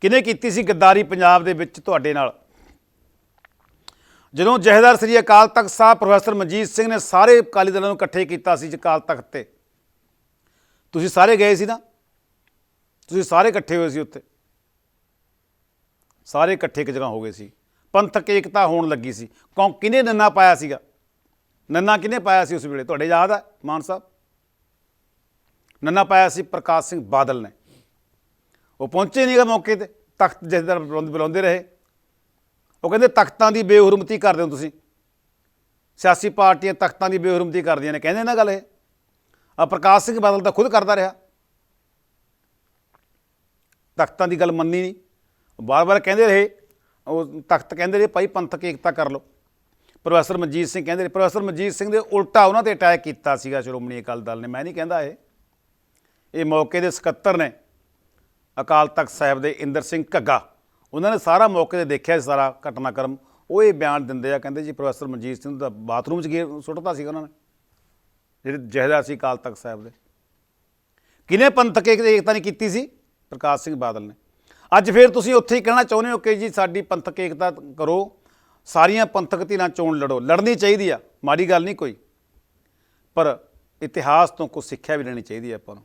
ਕਿਨੇ ਕੀਤੀ ਸੀ ਗੱਦਾਰੀ ਪੰਜਾਬ ਦੇ ਵਿੱਚ ਤੁਹਾਡੇ ਨਾਲ? ਜਦੋਂ ਜਹੇਦਾਰ ਸ੍ਰੀ ਅਕਾਲ ਤਖਤ ਸਾਹਿਬ ਪ੍ਰੋਫੈਸਰ ਮਨਜੀਤ ਸਿੰਘ ਨੇ ਸਾਰੇ ਅਕਾਲੀ ਦਲਾਂ ਨੂੰ ਇਕੱਠੇ ਕੀਤਾ ਸੀ ਅਕਾਲ ਤਖਤ ਤੇ, ਤੁਸੀਂ ਸਾਰੇ ਗਏ ਸੀ ਨਾ? ਤੁਸੀਂ ਸਾਰੇ ਇਕੱਠੇ ਹੋਏ ਸੀ ਉੱਥੇ? ਸਾਰੇ ਇਕੱਠੇ ਇੱਕ ਜਗ੍ਹਾ ਹੋ ਗਏ ਸੀ। ਪੰਥਕ ਏਕਤਾ ਹੋਣ ਲੱਗੀ ਸੀ। ਕੌਣ ਕਿਨੇ ਨੰਨਾ ਪਾਇਆ ਸੀਗਾ? ਨੰਨਾ ਕਿਨੇ ਪਾਇਆ ਸੀ ਉਸ ਵੇਲੇ? ਤੁਹਾਡੇ ਯਾਦ ਹੈ ਮਾਨ ਸਾਹਿਬ? ਨੰਨਾ ਪਾਇਆ ਸੀ ਪ੍ਰਕਾਸ਼ ਸਿੰਘ ਬਾਦਲ ਨੇ। ਉਹ ਪਹੁੰਚੇ ਨਹੀਂਗਾ ਮੌਕੇ ਤੇ, ਤਖਤ ਜਥੇਦਾਰ ਬੁਲਾਉਂਦੇ ਬੁਲਾਉਂਦੇ ਰਹੇ। ਉਹ ਕਹਿੰਦੇ, ਤਖਤਾਂ ਦੀ ਬੇਹਰਮਤੀ ਕਰਦੇ ਹੋ ਤੁਸੀਂ। ਸਿਆਸੀ ਪਾਰਟੀਆਂ ਤਖਤਾਂ ਦੀ ਬੇਹਰਮਤੀ ਕਰਦੀਆਂ ਨੇ। ਕਹਿੰਦੇ ਨਾ ਗੱਲ ਇਹ ਆ ਪ੍ਰਕਾਸ਼ ਸਿੰਘ ਬਾਦਲ ਤਾਂ ਖੁਦ ਕਰਦਾ ਰਿਹਾ। ਤਖਤਾਂ ਦੀ ਗੱਲ ਮੰਨੀ ਨਹੀਂ ਬਾਰ-ਬਾਰ ਕਹਿੰਦੇ ਰਹੇ, ਉਹ ਤਖਤ ਕਹਿੰਦੇ ਰਹੇ, ਭਾਈ ਪੰਥਕ ਏਕਤਾ ਕਰ ਲਓ। ਪ੍ਰੋਫੈਸਰ ਮਨਜੀਤ ਸਿੰਘ ਕਹਿੰਦੇ ਰਹੇ, ਪ੍ਰੋਫੈਸਰ ਮਨਜੀਤ ਸਿੰਘ ਦੇ ਉਲਟਾ ਉਹਨਾਂ ਤੇ ਅਟੈਕ ਕੀਤਾ ਸੀਗਾ ਸ਼੍ਰੋਮਣੀ ਅਕਾਲੀ ਦਲ ਨੇ। ਮੈਂ ਨਹੀਂ ਕਹਿੰਦਾ ਇਹ। ਇਹ ਮੌਕੇ ਦੇ ਸਕੱਤਰ ਨੇ। ਅਕਾਲ ਤਖਤ ਸਾਹਿਬ ਦੇ ਇੰਦਰ ਸਿੰਘ ਘੱਗਾ। ਉਹਨਾਂ ਨੇ ਸਾਰਾ ਮੌਕੇ ਤੇ ਦੇਖਿਆ ਸੀ ਸਾਰਾ ਘਟਨਾਕ੍ਰਮ। ਉਹ ਇਹ ਬਿਆਨ ਦਿੰਦੇ ਆ, ਕਹਿੰਦੇ ਜੀ ਪ੍ਰੋਫੈਸਰ ਮਨਜੀਤ ਸਿੰਘ ਦਾ ਬਾਥਰੂਮ 'ਚ ਗੇਰ ਸੁੱਟਤਾ ਸੀਗਾ ਉਹਨਾਂ ਨੇ, ਜਿਹੜੇ ਜਹੇਦਾਰ ਸੀ ਅਕਾਲ ਤਖਤ ਸਾਹਿਬ ਦੇ। ਕਿਨੇ ਪੰਥਕ ਏਕ- ਏਕਤਾ ਨਹੀਂ ਕੀਤੀ ਸੀ? ਪ੍ਰਕਾਸ਼ ਸਿੰਘ ਬਾਦਲ ਨੇ। ਅੱਜ ਫੇਰ ਤੁਸੀਂ ਉੱਥੇ ਹੀ ਕਹਿਣਾ ਚਾਹੁੰਦੇ ਹੋ ਕਿ ਜੀ ਸਾਡੀ ਪੰਥਕ ਏਕਤਾ ਕਰੋ, ਸਾਰੀਆਂ ਪੰਥਕ ਧਿਰਾਂ ਚੋਣ ਲੜੋ। ਲੜਨੀ ਚਾਹੀਦੀ ਆ, ਮਾੜੀ ਗੱਲ ਨਹੀਂ ਕੋਈ। ਪਰ ਇਤਿਹਾਸ ਤੋਂ ਕੁਝ ਸਿੱਖਿਆ ਵੀ ਲੈਣੀ ਚਾਹੀਦੀ ਹੈ ਆਪਾਂ ਨੂੰ।